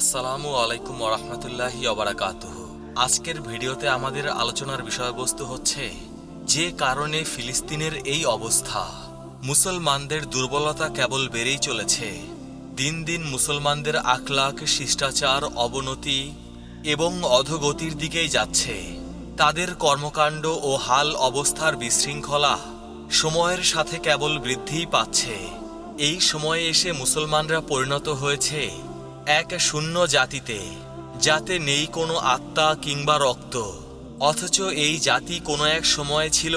আসসালামু আলাইকুম ওরহমতুল্লাহি অবরাকাতুহ আজকের ভিডিওতে আমাদের আলোচনার বিষয়বস্তু হচ্ছে, যে কারণে ফিলিস্তিনের এই অবস্থা। মুসলমানদের দুর্বলতা কেবল বেড়েই চলেছে। দিন দিন মুসলমানদের আখলাক শিষ্টাচার, অবনতি এবং অধগতির দিকেই যাচ্ছে। তাদের কর্মকাণ্ড ও হাল অবস্থার বিশৃঙ্খলা সময়ের সাথে কেবল বৃদ্ধিই পাচ্ছে। এই সময়ে এসে মুসলমানরা পরিণত হয়েছে এক শূন্য জাতিতে, যাতে নেই কোনো আত্মা কিংবা রক্ত, অথচ এই জাতি কোনো এক সময় ছিল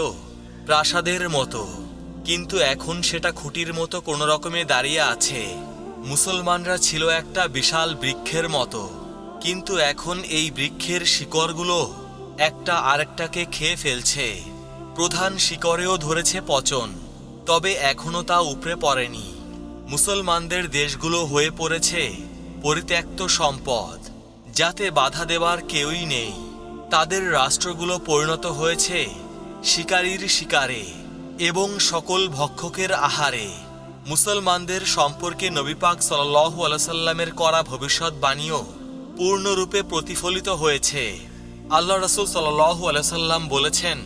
প্রাসাদের মতো, কিন্তু এখন সেটা খুঁটির মতো কোনো রকমে দাঁড়িয়ে আছে। মুসলমানরা ছিল একটা বিশাল বৃক্ষের মতো, কিন্তু এখন এই বৃক্ষের শিকড়গুলো একটা আরেকটাকে খেয়ে ফেলছে। প্রধান শিকড়েও ধরেছে পচন, তবে এখনও তা উপরে পড়েনি। মুসলমানদের দেশগুলো হয়ে পড়েছে পরিত্যক্ত সম্পদ, যাতে বাধা দেওয়ার কেউই নেই। তাদের রাষ্ট্রগুলো পরিণত হয়েছে শিকারীর শিকারে এবং সকল ভক্ষকের আহারে। মুসলমানদের সম্পর্কে নবীপাক সাল্লাহু আলাইসাল্লামের করা ভবিষ্যৎবাণীও পূর্ণরূপে প্রতিফলিত হয়েছে। আল্লাহ রসুল সাল্লাহু আলাইসাল্লাম বলেছেন,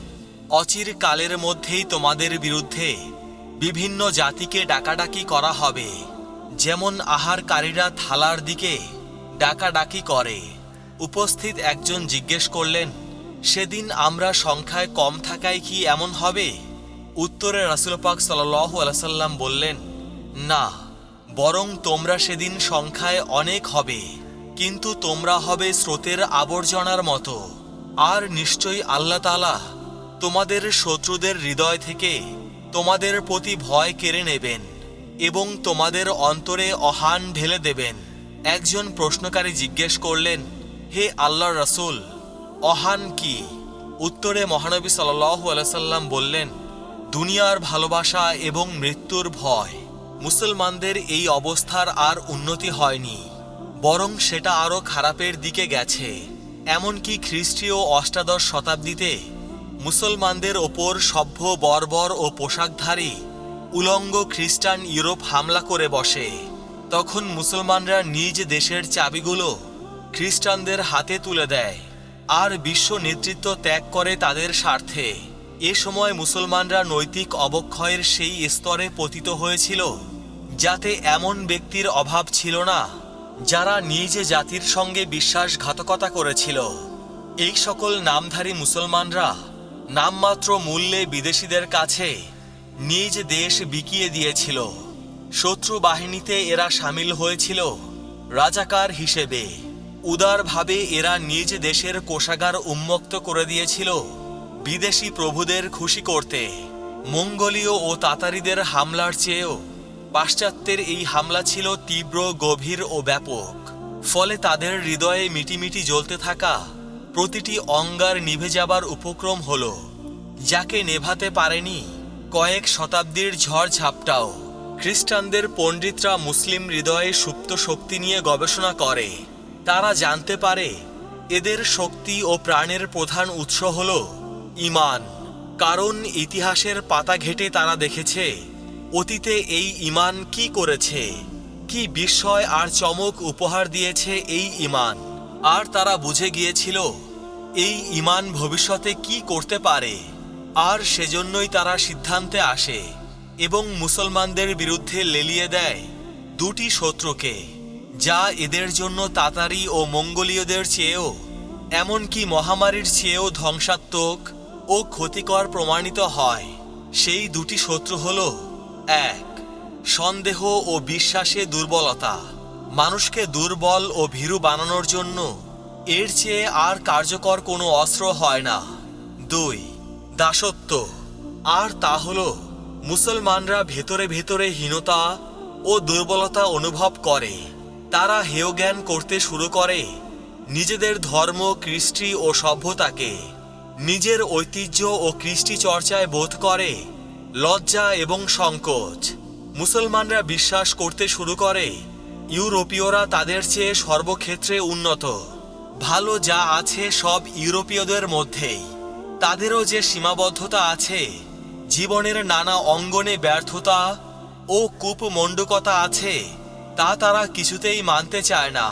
অচির কালের মধ্যেই তোমাদের বিরুদ্ধে বিভিন্ন জাতিকে ডাকাডাকি করা হবে। যেমন আহারকারীরা থালার দিকে ডাকাডাকি করে। উপস্থিত একজন জিজ্ঞেস করলেন, সেদিন আমরা সংখ্যায় কম থাকায় কি এমন হবে? উত্তরে রাসুল পাক সাল্লাহ আলাইসাল্লাম বললেন, না, বরং তোমরা সেদিন সংখ্যায় অনেক হবে, কিন্তু তোমরা হবে স্রোতের আবর্জনার মতো। আর নিশ্চয়ই আল্লাহ তালা তোমাদের শত্রুদের হৃদয় থেকে তোমাদের প্রতি ভয় কেড়ে নেবেন। এবং তোমাদের অন্তরে অহান ঢেলে দেবেন। একজন প্রশ্নকারী জিজ্ঞেস করলেন, হে আল্লাহ রসুল, অহান কি? উত্তরে মহানবী সাল্লাম বললেন, দুনিয়ার ভালোবাসা এবং মৃত্যুর ভয়। মুসলমানদের এই অবস্থার আর উন্নতি হয়নি, বরং সেটা আরও খারাপের দিকে গেছে। এমনকি খ্রিস্টীয় অষ্টাদশ শতাব্দীতে মুসলমানদের ওপর সভ্য বর্বর ও পোশাকধারী উলঙ্গ খ্রিস্টান ইউরোপ হামলা করে বসে। তখন মুসলমানরা নিজ দেশের চাবিগুলো খ্রিস্টানদের হাতে তুলে দেয় আর বিশ্ব নেতৃত্ব ত্যাগ করে তাদের স্বার্থে। এ সময় মুসলমানরা নৈতিক অবক্ষয়ের সেই স্তরে পতিত হয়েছিল, যাতে এমন ব্যক্তির অভাব ছিল না, যারা নিজ জাতির সঙ্গে বিশ্বাসঘাতকতা করেছিল। এই সকল নামধারী মুসলমানরা নামমাত্র মূল্যে বিদেশিদের কাছে নিজ দেশ বিকিয়ে দিয়েছিল। শত্রু বাহিনীতে এরা সামিল হয়েছিল রাজাকার হিসেবে। উদারভাবে এরা নিজ দেশের কোষাগার উন্মুক্ত করে দিয়েছিল বিদেশি প্রভুদের খুশি করতে। মঙ্গোলীয় ও তাতারিদের হামলার চেয়েও পাশ্চাত্যের এই হামলা ছিল তীব্র, গভীর ও ব্যাপক। ফলে তাদের হৃদয়ে মিটিমিটি জ্বলতে থাকা প্রতিটি অঙ্গার নিভে যাবার উপক্রম হল, যাকে নেভাতে পারেনি কয়েক শতাব্দীর ঝড় ঝাপটাও। খ্রিস্টানদের পণ্ডিতরা মুসলিম হৃদয়ে সুপ্ত শক্তি নিয়ে গবেষণা করে। তারা জানতে পারে, এদের শক্তি ও প্রাণের প্রধান উৎস হল ইমান কারণ ইতিহাসের পাতা ঘেটে তারা দেখেছে, অতীতে এই ইমান কি করেছে, কি বিস্ময় আর চমক উপহার দিয়েছে এই ইমান আর তারা বুঝে গিয়েছিল, এই ইমান ভবিষ্যতে কি করতে পারে। আর সেজন্যই তারা সিদ্ধান্তে আসে এবং মুসলমানদের বিরুদ্ধে লেলিয়ে দেয় দুটি শত্রুকে, যা এদের জন্য তাতারি ও মঙ্গোলীয়দের চেয়েও, এমনকি মহামারীর চেয়েও ধ্বংসাত্মক ও ক্ষতিকর প্রমাণিত হয়। সেই দুটি শত্রু হল, এক, সন্দেহ ও বিশ্বাসে দুর্বলতা। মানুষকে দুর্বল ও ভীরু বানানোর জন্য এর চেয়ে আর কার্যকর কোনো অস্ত্র হয় না। দুই দাসত্ব। আর তা হল, মুসলমানরা ভেতরে ভেতরে হীনতা ও দুর্বলতা অনুভব করে। তারা হেয় জ্ঞান করতে শুরু করে নিজেদের ধর্ম, কৃষ্টি ও সভ্যতাকে। নিজের ঐতিহ্য ও কৃষ্টি চর্চায় বোধ করে লজ্জা এবং সংকোচ। মুসলমানরা বিশ্বাস করতে শুরু করে, ইউরোপীয়রা তাদের চেয়ে সর্বক্ষেত্রে উন্নত। ভালো যা আছে সব ইউরোপীয়দের মধ্যেই। তাদেরও যে সীমাবদ্ধতা আছে, জীবনের নানা অঙ্গনে ব্যর্থতা ও কূপমণ্ডকতা আছে, তা তারা কিছুতেই মানতে চায় না।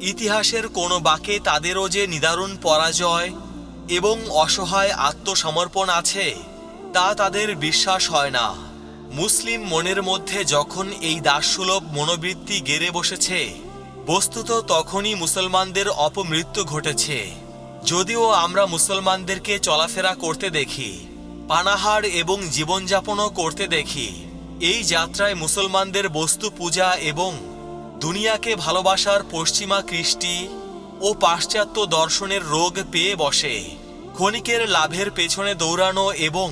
ইতিহাসের কোনো বাকে তাদেরও যে নিদারুণ পরাজয় এবং অসহায় আত্মসমর্পণ আছে, তা তাদের বিশ্বাস হয় না। মুসলিম মনের মধ্যে যখন এই দাসসুলভ মনোবৃত্তি গেড়ে বসেছে, বস্তুত তখনই মুসলমানদের অপমৃত্যু ঘটেছে। যদিও আমরা মুসলমানদেরকে চলাফেরা করতে দেখি, পানাহার এবং জীবনযাপনও করতে দেখি, এই যাত্রায় মুসলমানদের বস্তু পূজা এবং দুনিয়াকে ভালোবাসার পশ্চিমা কৃষ্টি ও পাশ্চাত্য দর্শনের রোগ পেয়ে বসে। ক্ষণিকের লাভের পেছনে দৌড়ানো এবং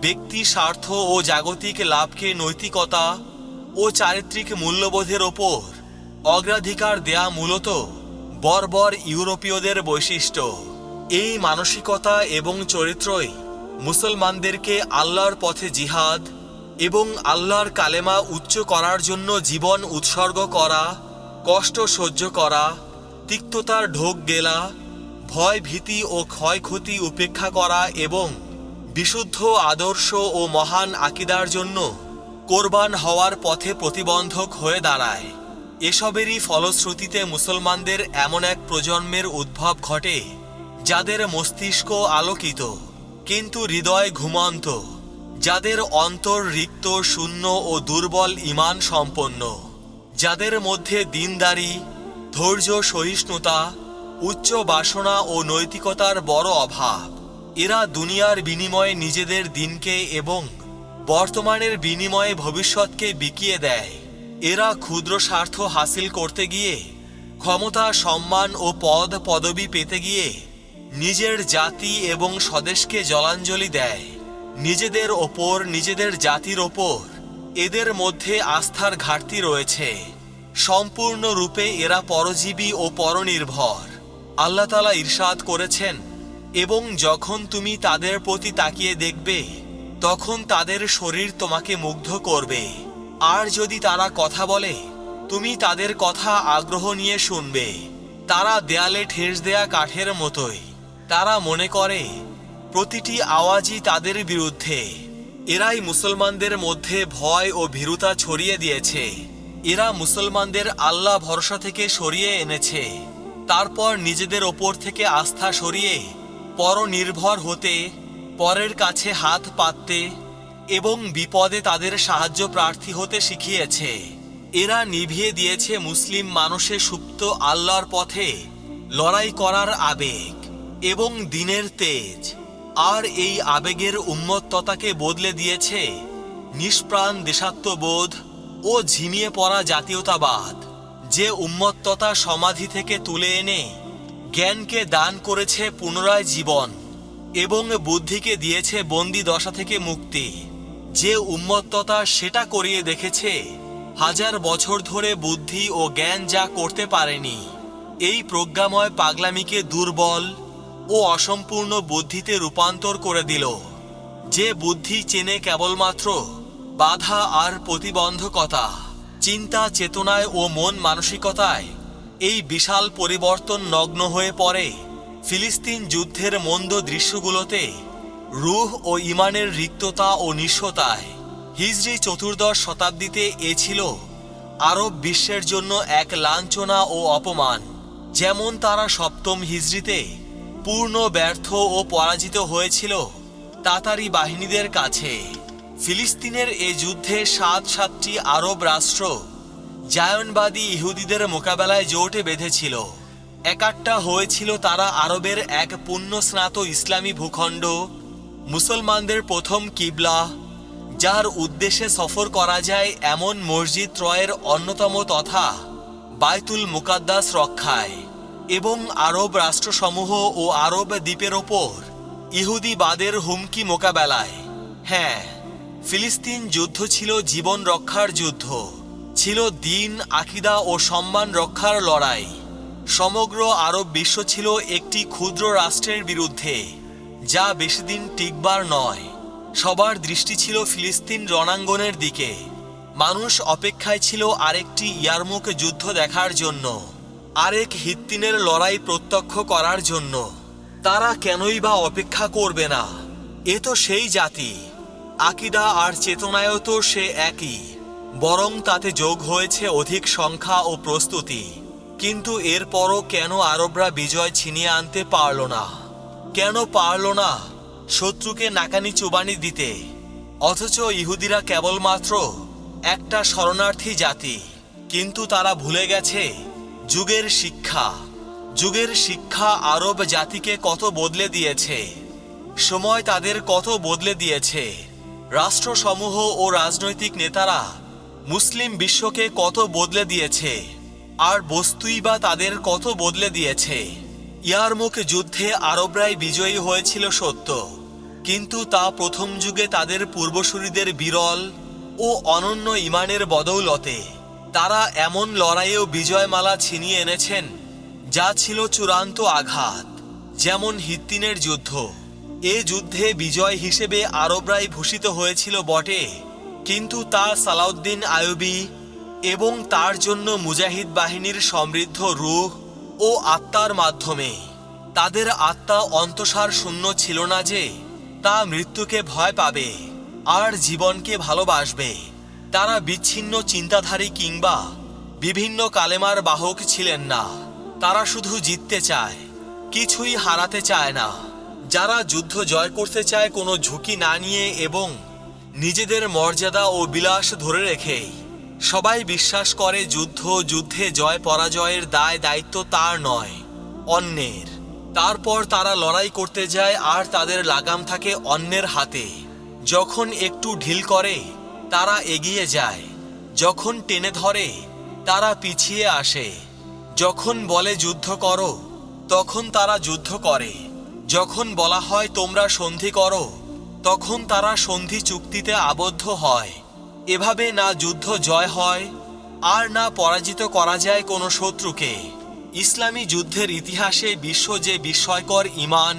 ব্যক্তি স্বার্থ ও জাগতিক লাভকে নৈতিকতা ও চারিত্রিক মূল্যবোধের ওপর অগ্রাধিকার দেয়া মূলত বর্বর ইউরোপীয়দের বৈশিষ্ট্য। এই মানসিকতা এবং চরিত্রই মুসলমানদেরকে আল্লাহর পথে জিহাদ এবং আল্লাহর কালেমা উচ্চ করার জন্য জীবন উৎসর্গ করা, কষ্ট সহ্য করা, তিক্ততার ঢোক গেলা, ভয় ভীতি ও ক্ষয়ক্ষতি উপেক্ষা করা এবং বিশুদ্ধ আদর্শ ও মহান আকিদার জন্য কোরবান হওয়ার পথে প্রতিবন্ধক হয়ে দাঁড়ায়। এসবেরই ফলশ্রুতিতে মুসলমানদের এমন এক প্রজন্মের উদ্ভব ঘটে, যাদের মস্তিষ্ক আলোকিত, কিন্তু হৃদয় ঘুমন্ত, যাদের অন্তর রিক্ত, শূন্য ও দুর্বল ইমান সম্পন্ন, যাদের মধ্যে দিনদারি, ধৈর্য সহিষ্ণুতা, উচ্চ বাসনা ও নৈতিকতার বড় অভাব। এরা দুনিয়ার বিনিময়ে নিজেদের দিনকে এবং বর্তমানের বিনিময়ে ভবিষ্যৎকে বিকিয়ে দেয়। এরা ক্ষুদ্র স্বার্থ হাসিল করতে গিয়ে, ক্ষমতা, সম্মান ও পদ পদবি পেতে গিয়ে নিজের জাতি এবং স্বদেশকে জলাঞ্জলি দেয়। নিজেদের ওপর, নিজেদের জাতির ওপর এদের মধ্যে আস্থার ঘাটতি রয়েছে। সম্পূর্ণরূপে এরা পরজীবী ও পরনির্ভর। আল্লাহ তালা ইরশাদ করেছেন, এবং যখন তুমি তাদের প্রতি তাকিয়ে দেখবে, তখন তাদের শরীর তোমাকে মুগ্ধ করবে। আর যদি তারা কথা বলে, তুমি তাদের কথা আগ্রহ নিয়ে শুনবে। তারা দেয়ালে ঠেস দেয়া কাঠের মতোই। তারা মনে করে, প্রতিটি আওয়াজই তাদের বিরুদ্ধে। এরাই মুসলমানদের মধ্যে ভয় ও ভীরুতা ছড়িয়ে দিয়েছে। এরা মুসলমানদের আল্লাহ ভরসা থেকে সরিয়ে এনেছে। তারপর নিজেদের ওপর থেকে আস্থা সরিয়ে, পরনির্ভর হতে, পরের কাছে হাত পাততে এবং বিপদে তাদের সাহায্য প্রার্থী হতে শিখিয়েছে। এরা নিভিয়ে দিয়েছে মুসলিম মানুষের সুপ্ত আল্লাহর পথে লড়াই করার আবেগ এবং দিনের তেজ। আর এই আবেগের উন্মত্ততাকে বদলে দিয়েছে নিষ্প্রাণ দেশাত্মবোধ ও ঝিমিয়ে পড়া জাতীয়তাবাদ, যে উন্মত্ততা সমাধি থেকে তুলে এনে জ্ঞানকে দান করেছে পুনরায় জীবন এবং বুদ্ধিকে দিয়েছে বন্দি দশা থেকে মুক্তি। যে উন্মত্ততা সেটা করিয়ে দেখেছে, হাজার বছর ধরে বুদ্ধি ও জ্ঞান যা করতে পারেনি, এই প্রজ্ঞাময় পাগলামিকে দুর্বল ও অসম্পূর্ণ বুদ্ধিতে রূপান্তর করে দিল। যে বুদ্ধি চেনে কেবলমাত্র বাধা আর প্রতিবন্ধকতা, চিন্তা চেতনায় ও মন মানসিকতায় এই বিশাল পরিবর্তন নগ্ন হয়ে পড়ে ফিলিস্তিন যুদ্ধের মন্দ দৃশ্যগুলোতে রুহ ও ইমানের রিক্ততা ও নিঃস্বতায় হিজরি চতুর্দশ শতাব্দীতে এ ছিল আরব বিশ্বের জন্য এক লাঞ্ছনা ও অপমান, যেমন তারা সপ্তম হিজরিতে পূর্ণ ব্যর্থ ও পরাজিত হয়েছিল তাতারি বাহিনীদের কাছে। ফিলিস্তিনের এ যুদ্ধে সাত সাতটি আরব রাষ্ট্র জায়নবাদী ইহুদিদের মোকাবেলায় জোটে বেঁধেছিল। একাট্টা হয়েছিল তারা আরবের এক পুণ্যস্নাত ইসলামী ভূখণ্ড মুসলমানদের প্রথম কিবলা, যার উদ্দেশ্যে সফর করা যায় এমন মসজিদ ত্রয়ের অন্যতম তথা বায়তুল মুকাদ্দাস রক্ষায় এবং আরব রাষ্ট্রসমূহ ও আরব দ্বীপের ওপর ইহুদিবাদের হুমকি মোকাবেলায়। হ্যাঁ ফিলিস্তিন যুদ্ধ ছিল জীবন রক্ষার যুদ্ধ, ছিল দিন, আকিদা ও সম্মান রক্ষার লড়াই। সমগ্র আরব বিশ্ব ছিল একটি ক্ষুদ্র রাষ্ট্রের বিরুদ্ধে। যা বেশিদিন টিকবার নয়। সবার দৃষ্টি ছিল ফিলিস্তিন রণাঙ্গনের দিকে। মানুষ অপেক্ষায় ছিল আরেকটি ইয়ারমুক যুদ্ধ দেখার জন্য, আরেক হিত্তিনের লড়াই প্রত্যক্ষ করার জন্য। তারা কেনই বা অপেক্ষা করবে না? এ তো সেই জাতি। আকিদা আর চেতনায়ও তো সে একই। বরং তাতে যোগ হয়েছে অধিক সংখ্যা ও প্রস্তুতি। কিন্তু এরপরও কেন আরবরা বিজয় ছিনিয়ে আনতে পারল না? কেন পারল না শত্রুকে নাকানি চুবানি দিতে? অথচ ইহুদিরা কেবলমাত্র একটা শরণার্থী জাতি, কিন্তু তারা ভুলে গেছে যুগের শিক্ষা। যুগের শিক্ষা আরব জাতিকে কত বদলে দিয়েছে? সময় তাদের কত বদলে দিয়েছে? রাষ্ট্রসমূহ ও রাজনৈতিক নেতারা মুসলিম বিশ্বকে কত বদলে দিয়েছে? আর বস্তুই বা তাদের কত বদলে দিয়েছে? ইয়ারমুখ যুদ্ধে আরবরাই বিজয়ী হয়েছিল সত্য। কিন্তু তা প্রথম যুগে তাদের পূর্বসূরিদের বিরল ও অনন্য ইমানের বদৌলতে, তারা এমন লড়াইয়েও বিজয়মালা ছিনিয়ে এনেছেন, যা ছিল চূড়ান্ত আঘাত, যেমন হিত্তিনের যুদ্ধ। এ যুদ্ধে বিজয় হিসেবে আরবরাই ভূষিত হয়েছিল বটে, কিন্তু তা সালাউদ্দিন আয়ুবী এবং তার জন্য মুজাহিদ বাহিনীর সমৃদ্ধ রূহ ও আত্মার মাধ্যমে। তাদের আত্মা অন্তসার শূন্য ছিল না যে, তা মৃত্যুকে ভয় পাবে, আর জীবনকে ভালোবাসবে। তারা বিচ্ছিন্ন চিন্তাধারী কিংবা বিভিন্ন কালেমার বাহক ছিলেন না। তারা শুধু জিততে চায়, কিছুই হারাতে চায় না। যারা যুদ্ধ জয় করতে চায় কোনো ঝুঁকি না নিয়ে এবং নিজেদের মর্যাদা ও বিলাস ধরে রেখেই সবাই বিশ্বাস করে যুদ্ধ, যুদ্ধে জয়, পরাজয়ের দায়, দায়িত্ব তার নয়, অন্যের। তারপর তারা লড়াই করতে যায় আর তাদের লাগাম থাকে অন্যের হাতে। যখন একটু ঢিল করে, তারা এগিয়ে যায়। যখন টেনে ধরে, তারা পিছিয়ে আসে। যখন বলে যুদ্ধ করো, তখন তারা যুদ্ধ করে। যখন বলা হয় তোমরা সন্ধি করো, তখন তারা সন্ধি চুক্তিতে আবদ্ধ হয়। এভাবে না যুদ্ধ জয় হয়, আর না পরাজিত করা যায় কোনো শত্রুকে। ইসলামী যুদ্ধের ইতিহাসে বিশ্ব যে বিস্ময়কর ইমান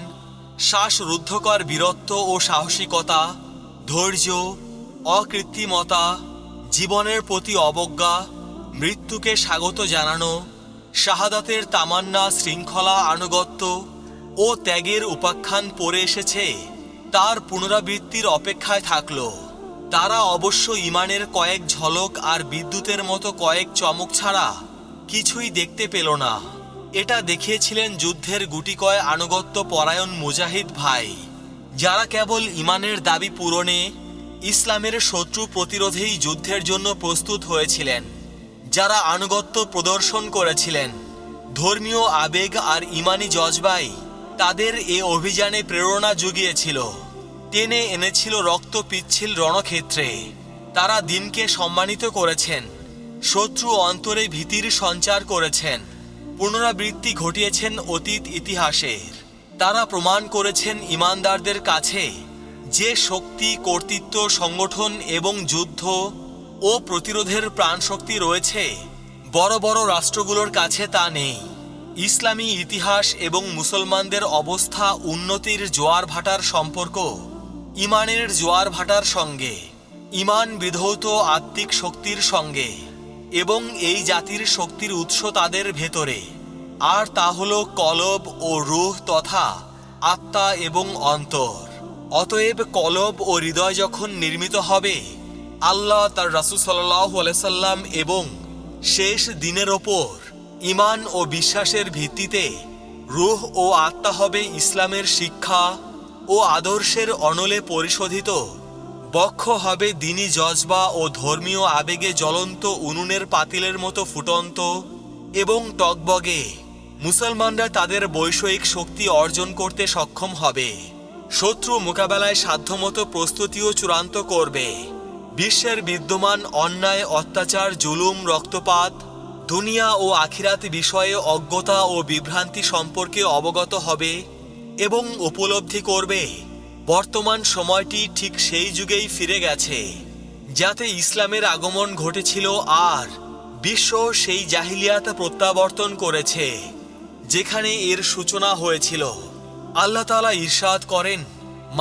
শ্বাসরুদ্ধকর বীরত্ব ও সাহসিকতা, ধৈর্য, অকৃত্রিমতা, জীবনের প্রতি অবজ্ঞা, মৃত্যুকে স্বাগত জানানো, শাহাদাতের তামান্না শৃঙ্খলা আনুগত্য ও ত্যাগের উপাখ্যান পড়ে এসেছে, তার পুনরাবৃত্তির অপেক্ষায় থাকল। তারা অবশ্য ইমানের কয়েক ঝলক আর বিদ্যুতের মতো কয়েক চমক ছাড়া কিছুই দেখতে পেল না। এটা দেখিয়েছিলেন যুদ্ধের গুটিকয় আনুগত্য পরায়ণ মুজাহিদ ভাই, যারা কেবল ইমানের দাবি পূরণে ইসলামের শত্রু প্রতিরোধেই যুদ্ধের জন্য প্রস্তুত হয়েছিলেন, যারা আনুগত্য প্রদর্শন করেছিলেন। ধর্মীয় আবেগ আর ইমানি জজবাই তাদের এ অভিযানে প্রেরণা জুগিয়েছিল। টেনে এনেছিল রক্ত পিচ্ছিল রণক্ষেত্রে। তারা দিনকে সম্মানিত করেছেন, শত্রু অন্তরে ভীতির সঞ্চার করেছেন, পুনরাবৃত্তি ঘটিয়েছেন অতীত ইতিহাসের। তারা প্রমাণ করেছেন ইমানদারদের কাছে যে শক্তি, কর্তৃত্ব, সংগঠন এবং যুদ্ধ ও প্রতিরোধের প্রাণশক্তি রয়েছে, বড় বড় রাষ্ট্রগুলোর কাছে তা নেই। ইসলামী ইতিহাস এবং মুসলমানদের অবস্থা উন্নতির জোয়ার ভাটার সম্পর্ক ইমানের জোয়ার ভাটার সঙ্গে, ইমান বিধৌত আত্মিক শক্তির সঙ্গে এবং এই জাতির শক্তির উৎস তাদের ভেতরে। আর তা হল কলব ও রুহ তথা আত্মা এবং অন্তর। অতএব কলব ও হৃদয় যখন নির্মিত হবে, আল্লাহ তার রাসুল সাল্লাহ আলাইসাল্লাম এবং শেষ দিনের ওপর ইমান ও বিশ্বাসের ভিত্তিতে রুহ ও আত্মা হবে ইসলামের শিক্ষা ও আদর্শের অনলে পরিশোধিত। বক্ষ হবে দিনী জজবা ও ধর্মীয় আবেগে জ্বলন্ত উনুনের পাতিলের মতো ফুটন্ত এবং টকবগে। মুসলমানরা তাদের বৈষয়িক শক্তি অর্জন করতে সক্ষম হবে। শত্রু মোকাবেলায় সাধ্যমতো প্রস্তুতিও চূড়ান্ত করবে। বিশ্বের বিদ্যমান অন্যায়, অত্যাচার, জুলুম, রক্তপাত, দুনিয়া ও আখিরাত বিষয়ে অজ্ঞতা ও বিভ্রান্তি সম্পর্কে অবগত হবে। এবং উপলব্ধি করবে। বর্তমান সময়টি ঠিক সেই যুগেই ফিরে গেছে, যাতে ইসলামের আগমন ঘটেছিল আর বিশ্ব সেই জাহিলিয়াত প্রত্যাবর্তন করেছে, যেখানে এর সূচনা হয়েছিল। আল্লাহ তালা ঈর্ষাদ করেন,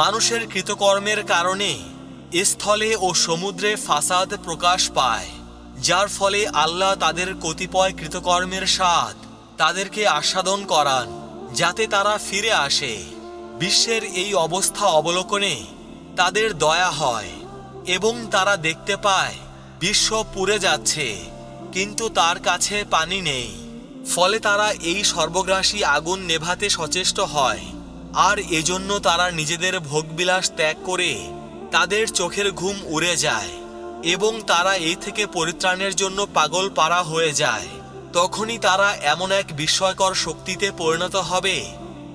মানুষের কৃতকর্মের কারণে স্থলে ও সমুদ্রে ফাসাদ প্রকাশ পায়, যার ফলে আল্লাহ তাদের কতিপয় কৃতকর্মের স্বাদ তাদেরকে আস্বাদন করান। যাতে তারা ফিরে আসে। বিশ্বের এই অবস্থা অবলোকনে তাদের দয়া হয় এবং তারা দেখতে পায়, বিশ্ব পুড়ে যাচ্ছে, কিন্তু তার কাছে পানি নেই। ফলে তারা এই সর্বগ্রাসী আগুন নেভাতে সচেষ্ট হয়, আর এজন্য তারা নিজেদের ভোগবিলাস ত্যাগ করে তাদের চোখের ঘুম উড়ে যায় এবং তারা এই থেকে পরিত্রাণের জন্য পাগল পাড়া হয়ে যায়। তখনই তারা এমন এক বিস্ময়কর শক্তিতে পরিণত হবে।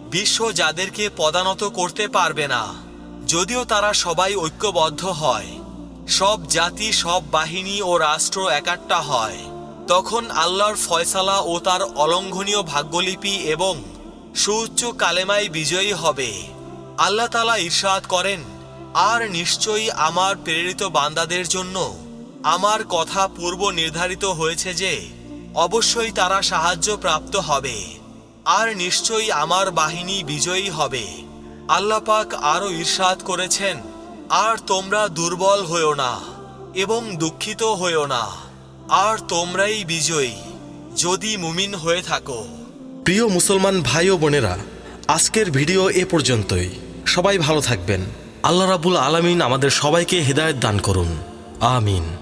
বিশ্ব যাদেরকে পদানত করতে পারবে না, যদিও তারা সবাই ঐক্যবদ্ধ হয়। সব জাতি, সব বাহিনী ও রাষ্ট্র একাট্টা হয়। তখন আল্লাহর ফয়সালা ও তার অলঙ্ঘনীয় ভাগ্যলিপি এবং সুউচ্চ কালেমাই বিজয়ী হবে। আল্লাহ তালা ঈর্ষাদ করেন, আর নিশ্চয়ই আমার প্রেরিত বান্দাদের জন্য আমার কথা পূর্ব নির্ধারিত হয়েছে যে অবশ্যই তারা সাহায্য প্রাপ্ত হবে। আর নিশ্চয়ই আমার বাহিনী বিজয়ী হবে। আল্লাপাক আরও ঈর্ষাদ করেছেন, আর তোমরা দুর্বল হয়েও না এবং দুঃখিত হয়েও না। আর তোমরাই বিজয়ী, যদি মুমিন হয়ে থাকো। প্রিয় মুসলমান ভাই ও বোনেরা, আজকের ভিডিও এ পর্যন্তই। সবাই ভালো থাকবেন। আল্লাহ রাবুল আলামিন আমাদের সবাইকে হৃদায়ত দান করুন। আমিন।